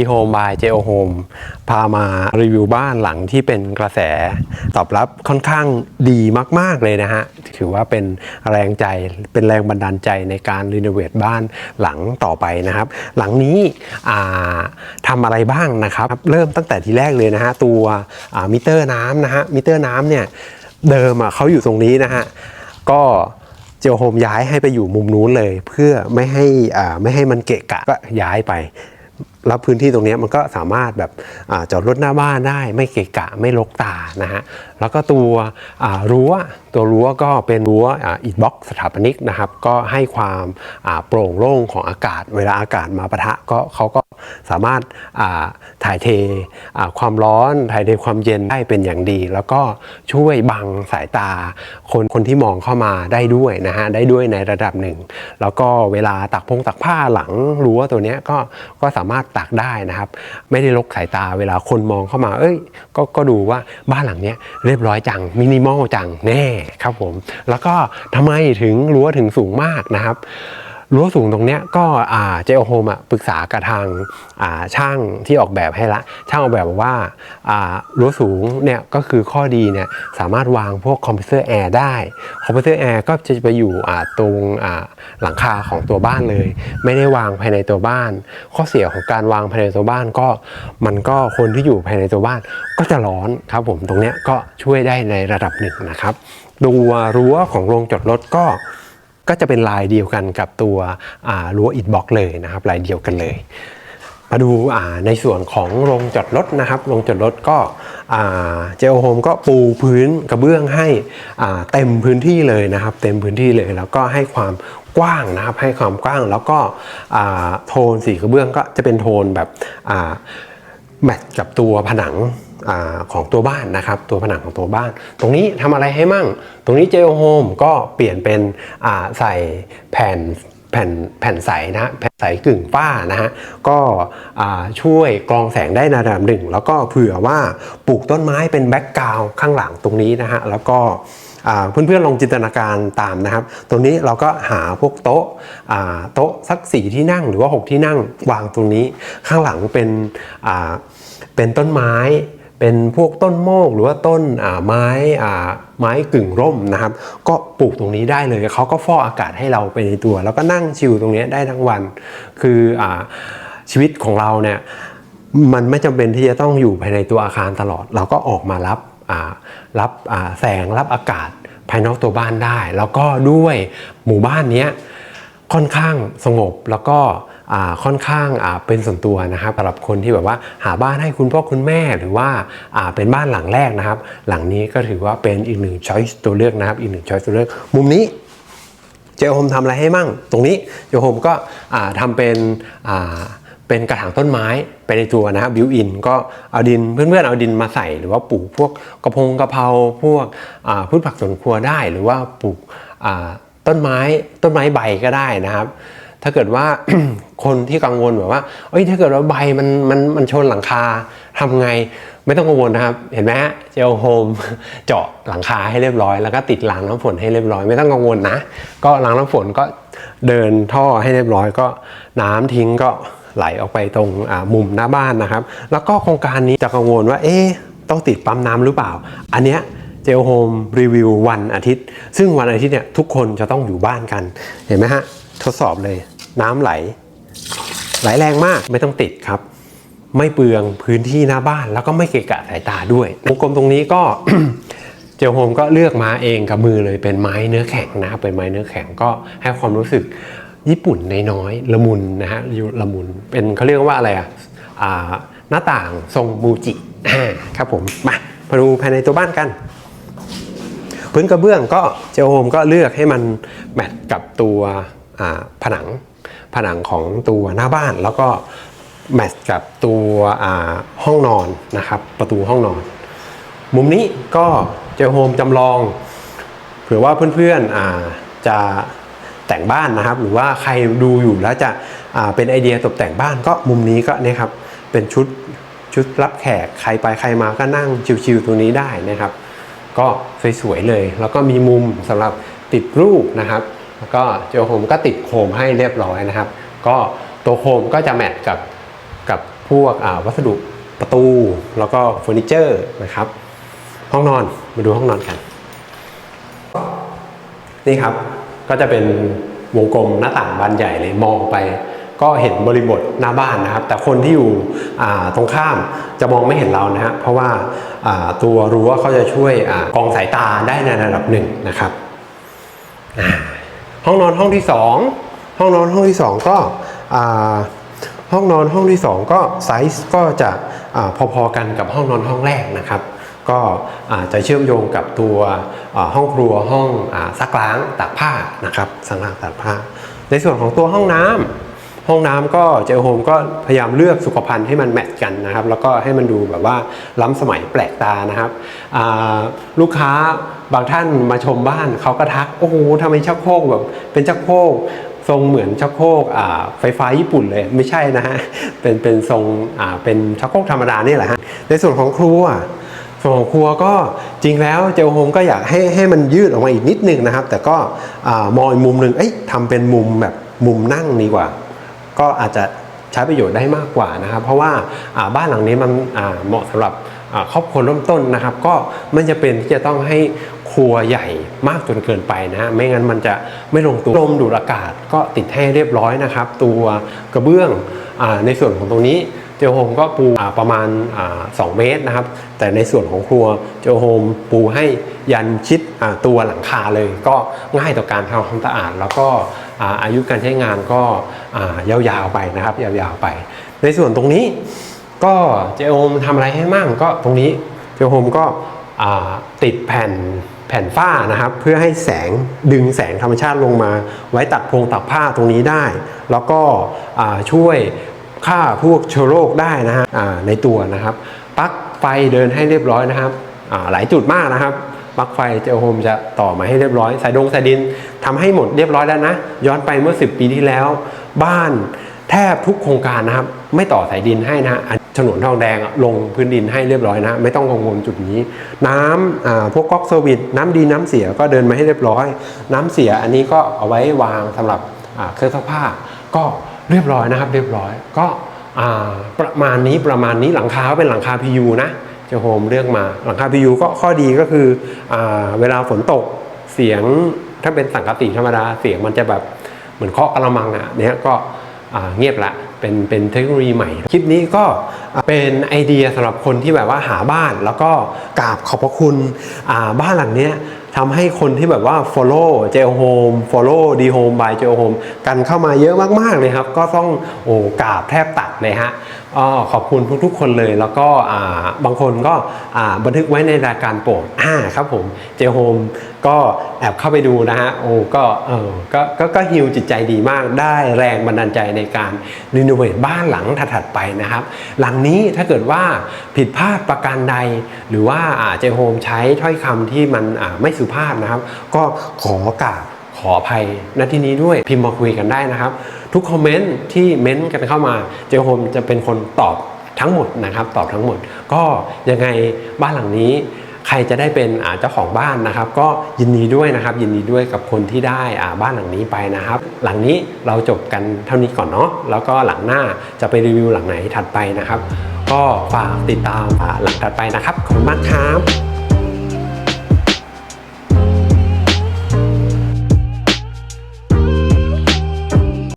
ีโฮมบายเจโอโฮมพามารีวิวบ้านหลังที่เป็นกระแสตอบรับค่อนข้างดีมาก ๆ เลยนะฮะ ถือว่าเป็นแรงใจเป็นแรงบันดาลใจในการรีโนเวทบ้านหลังต่อไปนะครับ หลังนี้ทำอะไรบ้างนะครับ เริ่มตั้งแต่ทีแรกเลยนะฮะ ตัวมิเตอร์น้ำนะฮะมิเตอร์น้ำเนี่ยเดิมอะเขาอยู่ตรงนี้นะฮะก็เจลโฮมย้ายให้ไปอยู่มุมนู้นเลย เพื่อไม่ให้อ่าไม่ให้มันเกะกะก็ย้ายไป แล้วพื้นที่ตรงนี้มันก็สามารถแบบอจอดรถหน้าบ้านได้ ไม่เกะกะไม่รกตานะฮะแล้วก็ตัวรั้วตัวรั้วก็เป็นรั้วอิฐบล็อกสถาปนิกนะครับ ก็ให้ความโปร่งโล่งของอากาศ เวลาอากาศมาปะทะก็เขาก็สามารถถ่ายเทความร้อน ถ่ายเทความเย็นได้เป็นอย่างดี แล้วก็ช่วยบังสายตาคนคนที่มองเข้ามาได้ด้วยนะฮะได้ด้วยในระดับหนึ่ง แล้วก็เวลาตักพงตักผ้าหลังรั้วตัวเนี้ยก็ก็สามารถตักได้นะครับ ไม่ได้ลกสายตาเวลาคนมองเข้ามา เอ้ยก็ก็ดูว่าบ้านหลังเนี้ยเรียบร้อยจังมินิมอลจังแน่ครับผมแล้วก็ทำไมถึงรั้วถึงสูงมากนะครับ รั้วสูงตรงเนี้ยก็เจโอโฮมปรึกษากับทางาช่างที่ออกแบบให้ละช่างออกแบบบอกว่ารั้วสูงเนี่ยก็คือข้อดีเนี่ยสามารถวางพวกคอมเพรสเซอร์แอร์ได้คอมเพรสเซอร์แอร์ก็จะไปอยู่ตรงหลังคาของตัวบ้านเลย ไม่ได้วางภายในตัวบ้าน ข้อเสียของการวางภายในตัวบ้านก็มันก็คนที่อยู่ภายในตัวบ้านก็จะร้อนครับผมตรงเนี้ยก็ช่วยได้ในระดับหนึ่งนะครับตัวรั้วของโรงจอดรถก็ ก็จะเป็นลายเดียวกันกับตัวรั้วอิฐบล็อกเลยนะครับลายเดียวกันเลยมาดูในส่วนของโรงจอดรถนะครับโรงจอดรถก็เจลโฮมก็ปูพื้นกระเบื้องให้เต็มพื้นที่เลยนะครับ เต็มพื้นที่เลยแล้วก็ให้ความกว้างนะครับ ให้ความกว้างแล้วก็โทนสีกระเบื้องก็จะเป็นโทนแบบแมทกับตัวผนัง อของตัวบ้านนะครับ ตัวผนังของตัวบ้าน ตรงนี้ทำอะไรให้มั่ง ตรงนี้เจลโฮมก็เปลี่ยนเป็นใส่แผ่นแผ่นแผ่นใสนะแผ่นใสกึ่งฝ้านะฮะก็ช่วยกรองแสงได้ในระดับหนึ่ง แล้วก็เผื่อว่าปลูกต้นไม้เป็นแบ็กกราวข้างหลังตรงนี้นะฮะแล้วก็เพื่อนๆลองจินตนาการตามนะครับ ตรงนี้เราก็หาพวกโต๊ะโต๊ะสักสี่ที่นั่งหรือว่า 6 ที่นั่งวางตรงนี้ข้างหลังเป็นเป็นต้นไม้ เป็นพวกต้นโมกหรือว่าต้นไม้ไม้กึ่งร่มนะครับ ก็ปลูกตรงนี้ได้เลยเขาก็ฟอกอากาศให้เราไปในตัว แล้วก็นั่งชิลตรงนี้ได้ทั้งวัน คืออชีวิตของเราเนี่ยมันไม่จำเป็นที่จะต้องอยู่ภายในตัวอาคารตลอด เราก็ออกมารับรับแสงรับอากาศภายนอกตัวบ้านได้ แล้วก็ด้วยหมู่บ้านนี้ค่อนข้างสงบแล้วก็ ค่อนข้างเป็นส่วนตัวนะครับสำหรับคนที่แบบว่าหาบ้านให้คุณพ่อคุณแม่หรือว่าเป็นบ้านหลังแรกนะครับ หลังนี้ก็ถือว่าเป็นอีกหนึ่งช้อยส์ตัวเลือกนะครับอีกหนึ่งช้อยส์ตัวเลือกมุมนี้เจโฮมทำอะไรให้มั่ง ตรงนี้เจโฮมก็ทำเป็นเป็นกระถางต้นไม้ไปในตัวนะครับบิวอินก็เอาดินเพื่อนๆเอาดินมาใส่หรือว่าปลูกพวกกระพงกระเพราพวกพืชผักสวนครัวได้ หรือว่าปลูกต้นไม้ต้นไม้ใบก็ได้นะครับ ถ้าเกิดว่าคนที่กังวลแบบว่าเอ้ยถ้าเกิดว่าใบมันมันมันชนหลังคาทำไงไม่ต้องกังวลนะครับ เห็นไหมฮะเจลโฮมเจาะหลังคาให้เรียบร้อย แล้วก็ติดรางน้ำฝนให้เรียบร้อย ไม่ต้องกังวลนะ ก็รางน้ำฝนก็เดินท่อให้เรียบร้อย ก็น้ำทิ้งก็ไหลออกไปตรงอ่ามุมหน้าบ้านนะครับ แล้วก็โครงการนี้จะกังวลว่า เอ๊ะต้องติดปั๊มน้ำหรือเปล่า อันเนี้ยเจลโฮมรีวิววันอาทิตย์ ซึ่งวันอาทิตย์เนี่ยทุกคนจะต้องอยู่บ้านกันเห็นไหมฮะ ทดสอบเลย น้ำไหล ไหลแรงมากไม่ต้องติดครับ ไม่เปลืองพื้นที่หน้าบ้านแล้วก็ไม่เกะกะสายตาด้วยวงกลมตรงนี้ก็เจลโฮมก็เลือกมาเองกับมือเลยเป็นไม้เนื้อแข็งนะเป็นไม้เนื้อแข็งก็ให้ความรู้สึกญี่ปุ่นน้อยๆละมุนนะฮะละมุนเป็นเขาเรียกว่าอะไรอะอ่าหน้าต่างทรงมูจิครับผมมามาดูภายในตัวบ้านกัน พื้นกระเบื้องก็เจลโฮมก็เลือกให้มันแมทกับตัว ผนังผนังของตัวหน้าบ้านแล้วก็แมทกับตัวห้องนอนนะครับประตูห้องนอน มุมนี้ก็เจโฮมจำลองเผื่อว่าเพื่อนๆอจะแต่งบ้านนะครับ หรือว่าใครดูอยู่แล้วจะเป็นไอเดียตกแต่งบ้านก็มุมนี้ก็เนี่ยครับเป็นชุดชุดรับแขกใครไปใครมาก็นั่งชิวๆตรงนี้ได้นะครับ ก็สวยๆเลย แล้วก็มีมุมสำหรับติดรูปนะครับ แล้วก็เจลโฮมก็ติดโคมให้เรียบร้อยนะครับ ก็ตัวโคมก็จะแมทกับกับพวกวัสดุประตู แล้วก็เฟอร์นิเจอร์นะครับ ห้องนอนมาดูห้องนอนกัน นี่ครับก็จะเป็นวงกลมหน้าต่างบานใหญ่เลยมองไป ก็เห็นบริบทหน้าบ้านนะครับ แต่คนที่อยู่ตรงข้ามจะมองไม่เห็นเรานะฮะเพราะว่าตัวรั้วเขาจะช่วยอกองสายตาได้ในระดับหนึ่งนะครับ ห้องนอนห้องที่สองห้องนอนห้องที่สองก็ห้องนอนห้องที่สองก็ไซส์ก็จะอพอๆกันกับห้องนอนห้องแรกนะครับ ก็จะเชื่อมโยงกับตัวห้องครัวห้องอซักล้างตากผ้านะครับซักล้ารตากผ้า ในส่วนของตัวห้องน้ำ ห้องน้ำก็เจลโฮมก็พยายามเลือกสุขภัณฑ์ให้มันแมทช์กันนะครับ แล้วก็ให้มันดูแบบว่าล้ำสมัยแปลกตานะครับลูกค้าบางท่านมาชมบ้านเขาก็ทักโอ้โหทำไมชักโครกแบบเป็นชักโครกทรงเหมือนชักโครกไฟฟ้าญี่ปุ่นเลยไม่ใช่นะฮะเป็นเป็นทรงเป็นชักโครกธรรมดานี่แหละฮะในส่วนของครัวส่วนของครัวก็จริงแล้วเจลโฮมก็อยากให้ให้มันยืดออกมาอีกนิดนึงนะครับ แต่ก็อมองอีกมุมหนึ่งเอ้ยทำเป็นมุมแบบมุมนั่งดีกว่า ก็อาจจะใช้ประโยชน์ได้มากกว่านะครับ เพราะว่าบ้านหลังนี้มันเหมาะสำหรับครอบครัวเริ่มต้นนะครับ ก็ไม่จะเป็นที่จะต้องให้ครัวใหญ่มากจนเกินไปนะไม่งั้นมันจะไม่ลงตัวลมดูดอากาศก็ติดให้เรียบร้อยนะครับ ตัวกระเบื้องอในส่วนของตรงนี้เจโฮมก็ปูประมาณอ่า2เมตรนะครับ แต่ในส่วนของครัวเจโฮมปูให้ยันชิดตัวหลังคาเลย ก็ง่ายต่อการทำความสะอาดแล้วก็ อาอายุการใช้งานก็ายาวๆไปนะครับ ยาวๆไป ในส่วนตรงนี้ก็เจโฮมทำอะไรให้มั่งก็ตรงนี้เจโฮมก็ติดแผ่นแผ่นฝ้านะครับ เพื่อให้แสงดึงแสงธรรมชาติลงมา ไว้ตัดโพรงตัดผ้าตรงนี้ได้ แล้วก็ช่วยฆ่าพวกเชื้อโรคได้นะฮะในตัวนะครับปลั๊กไฟเดินให้เรียบร้อยนะครับหลายจุดมากนะครับ ปลั๊กไฟเจลโฮมจะต่อมาให้เรียบร้อยสายดงสายดินทำให้หมดเรียบร้อยแล้วนะ ย้อนไปเมื่อ 10 ปีที่แล้ว บ้านแทบทุกโครงการนะครับ ไม่ต่อสายดินให้นะอันฉนวนทองแดงลงพื้นดินให้เรียบร้อยนะ ไม่ต้องกังวลจุดนี้ น้ำพวกก๊อกเซอร์วิสน้ำดีน้ำเสียก็เดินมาให้เรียบร้อย น้ำเสียอันนี้ก็เอาไว้วางสำหรับเครื่องซักผ้า ก็เรียบร้อยนะครับ เรียบร้อยก็ประมาณนี้ประมาณนี้หลังคาก็เป็นหลังคา PU นะ เจะโฮมเลือกมาหลังคา PU ก็ข้อดีก็คืออเวลาฝนตกเสียงถ้าเป็นสังกะติธรรมดาเสียงมันจะแบบเหมือนเคาะกระมังอะเนี้ยก็เงียบละเป็นเป็นเทคโนโลยีใหม่ คลิปนี้ก็เป็นไอเดียสำหรับคนที่แบบว่าหาบ้านแล้วก็กราบขอบพระคุณบ้านหลังเนี้ยทำให้คนที่แบบว่า follow เจลโฮม follow ดีโฮม by เจลโฮมกันเข้ามาเยอะมาก ๆ เลยครับ ก็ต้องโอ้กราบแทบตัดเลยฮะ อ๋อขอบคุณทุกๆ คนเลย แล้วก็บางคนก็บันทึกไว้ในรายการโปรดอ่าครับผมเจโฮมก็แอบเข้าไปดูนะฮะโอ้ก็เออก็ก็ก็ฮิวจิตใจดีมากได้แรงบันดาลใจในการรีโนเวทบ้านหลังถัดๆไปนะครับ หลังนี้ถ้าเกิดว่าผิดพลาดประการใด หรือว่าเจโฮมใช้ถ้อยคำที่มันไม่สุภาพนะครับ ก็ขอกราบ ขออภัยณที่นี้ด้วยพิมพ์มาคุยกันได้นะครับ ทุกคอมเมนต์ที่เม้นต์กันเข้ามาเจโฮมจะเป็นคนตอบทั้งหมดนะครับ ตอบทั้งหมด ก็ยังไงบ้านหลังนี้ ใครจะได้เป็นเจ้าของบ้านนะครับ ก็ยินดีด้วยนะครับ ยินดีด้วยกับคนที่ได้บ้านหลังนี้ไปนะครับ หลังนี้เราจบกันเท่านี้ก่อนเนาะแล้วก็หลังหน้าจะไปรีวิวหลังไหนถัดไปนะครับ ก็ฝากติดตามหลังถัดไปนะครับขอบคุณมากครับ